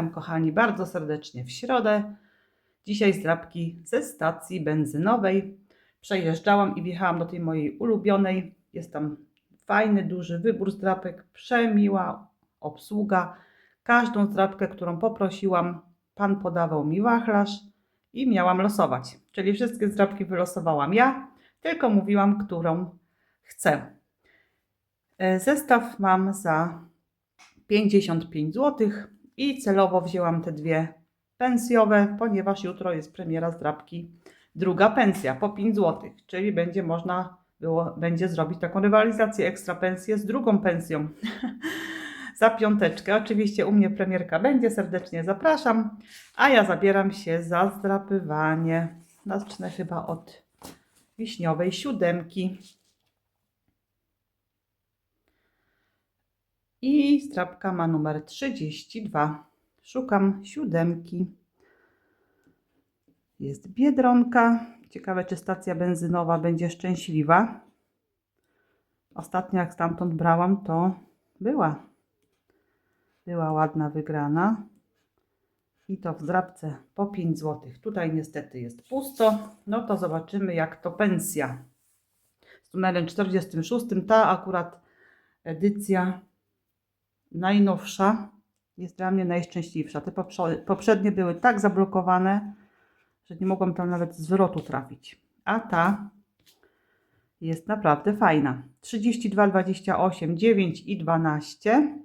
Witam kochani bardzo serdecznie w środę. Dzisiaj zdrabki ze stacji benzynowej. Przejeżdżałam i wjechałam do tej mojej ulubionej. Jest tam fajny, duży wybór zdrapek, przemiła obsługa. Każdą zdrabkę, którą poprosiłam, pan podawał mi wachlarz i miałam losować. Czyli wszystkie zdrabki wylosowałam ja, tylko mówiłam, którą chcę. E, Zestaw mam za 55 zł i celowo wzięłam te dwie pensjowe, ponieważ jutro jest premiera zdrabki druga pensja po 5 zł, czyli będzie można było, będzie zrobić taką rywalizację ekstra pensję z drugą pensją za piąteczkę. Oczywiście u mnie premierka będzie, serdecznie zapraszam, a ja zabieram się za zdrapywanie. Zacznę chyba od wiśniowej siódemki. I strapka ma numer 32. Szukam siódemki. Jest biedronka. Ciekawe, czy stacja benzynowa będzie szczęśliwa. Ostatnio, jak stamtąd brałam, to była. Była ładna wygrana. I to w zdrabce po 5 zł. Tutaj niestety jest pusto. No to zobaczymy, jak to pensja. Z numerem 46. Ta akurat edycja najnowsza jest dla mnie najszczęśliwsza. Te poprze- poprzednie były tak zablokowane, że nie mogłam tam nawet zwrotu trafić. A ta jest naprawdę fajna. 32, 28, 9 i 12.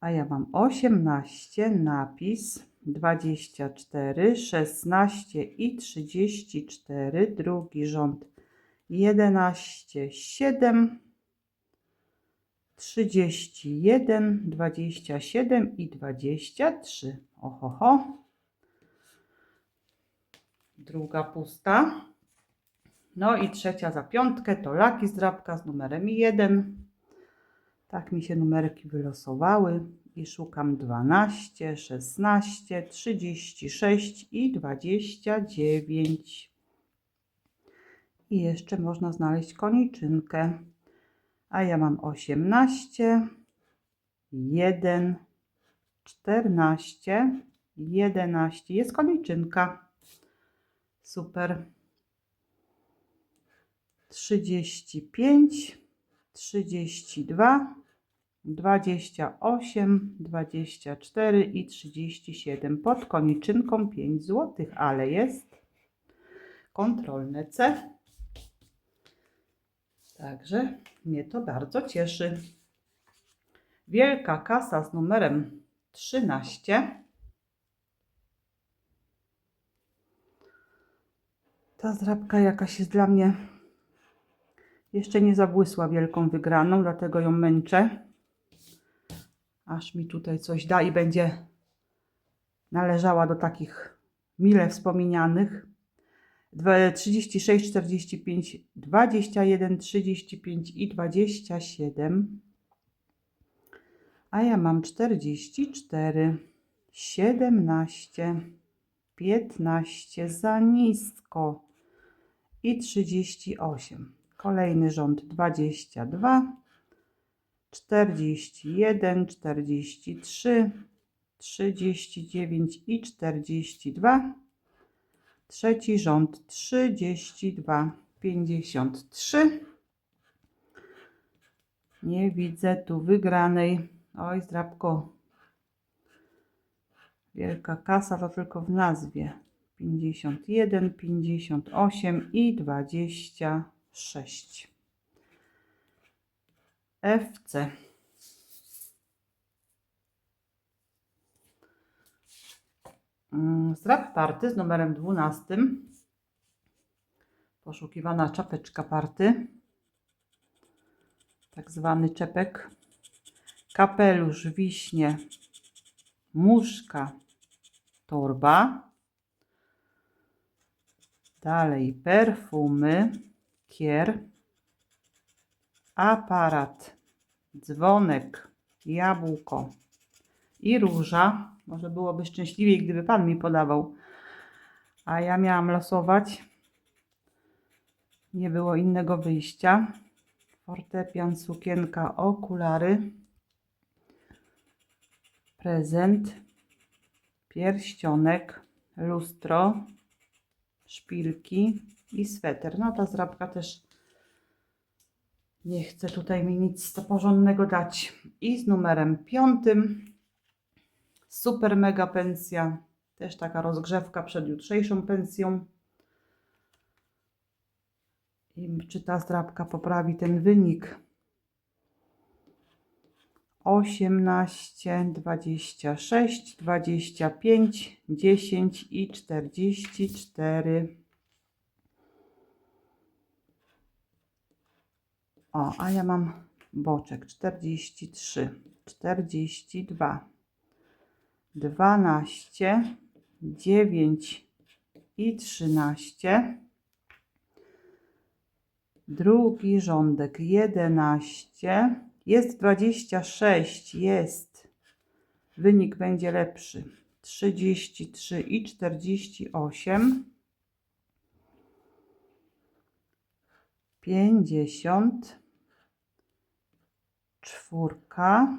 A ja mam 18, napis 24, 16 i 34. Drugi rząd 11, 7. 31, 27 i 23. Ohoho. Druga pusta. No i trzecia za piątkę to laki zdrabka z numerem 1. Tak mi się numerki wylosowały. I szukam 12, 16, 36 i 29. I jeszcze można znaleźć koniczynkę a ja mam 18, 1, 14, 11. Jest koniczynka. Super. 35, 32, 28, 24 i 37. Pod koniczynką 5 zł, ale jest kontrolne C. Także mnie to bardzo cieszy. Wielka kasa z numerem 13. Ta zdrabka jakaś jest dla mnie jeszcze nie zabłysła wielką wygraną, dlatego ją męczę. Aż mi tutaj coś da i będzie należała do takich mile wspomnianych. Dwa- 36, 45, 21, 35 i 27. A ja mam 44, 17, 15 za nisko i 38. Kolejny rząd 22, 41, 43, 39 i 42. Trzeci rząd 32, 53. Nie widzę tu wygranej. Oj, zdrabko. Wielka kasa to tylko w nazwie. 51, 58 i 26. FC. Mm, Zdrab party z numerem 12. Poszukiwana czapeczka party. Tak zwany czepek. Kapelusz, wiśnie, muszka, torba. Dalej perfumy, kier, aparat, dzwonek, jabłko i róża. Może byłoby szczęśliwiej, gdyby Pan mi podawał. A ja miałam losować. Nie było innego wyjścia. Fortepian, sukienka, okulary. prezent, pierścionek, lustro, szpilki i sweter. No ta zrabka też nie chce tutaj mi nic porządnego dać. I z numerem piątym super mega pensja. Też taka rozgrzewka przed jutrzejszą pensją. I czy ta zdrabka poprawi ten wynik? 18, 26, 25, 10 i 44. O, a ja mam boczek 43, 42, 12, 9 i 13. Drugi rządek 11. Jest 26, jest. Wynik będzie lepszy. 33 i 48. 50. Czwórka.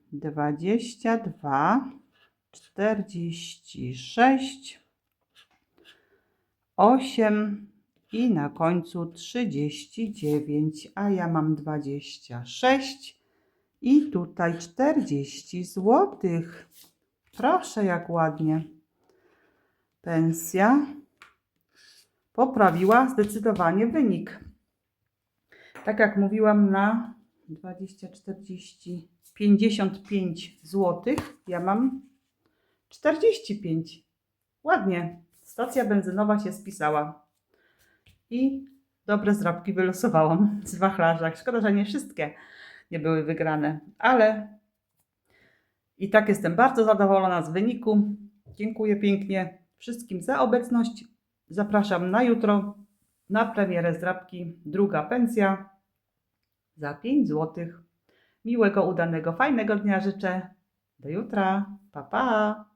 E, 15, 22, 46, 8, i na końcu 39, a ja mam 26 i tutaj 40 zł. Proszę, jak ładnie. Pensja poprawiła zdecydowanie wynik. Tak jak mówiłam, na 20, 40, 55 zł ja mam 45. Ładnie. Stacja benzynowa się spisała i dobre zrabki wylosowałam z wachlarzach. Szkoda, że nie wszystkie nie były wygrane, ale i tak jestem bardzo zadowolona z wyniku. Dziękuję pięknie wszystkim za obecność. Zapraszam na jutro na premierę zdrabki Druga pensja za 5 zł. Miłego, udanego, fajnego dnia życzę. Do jutra. Pa, pa.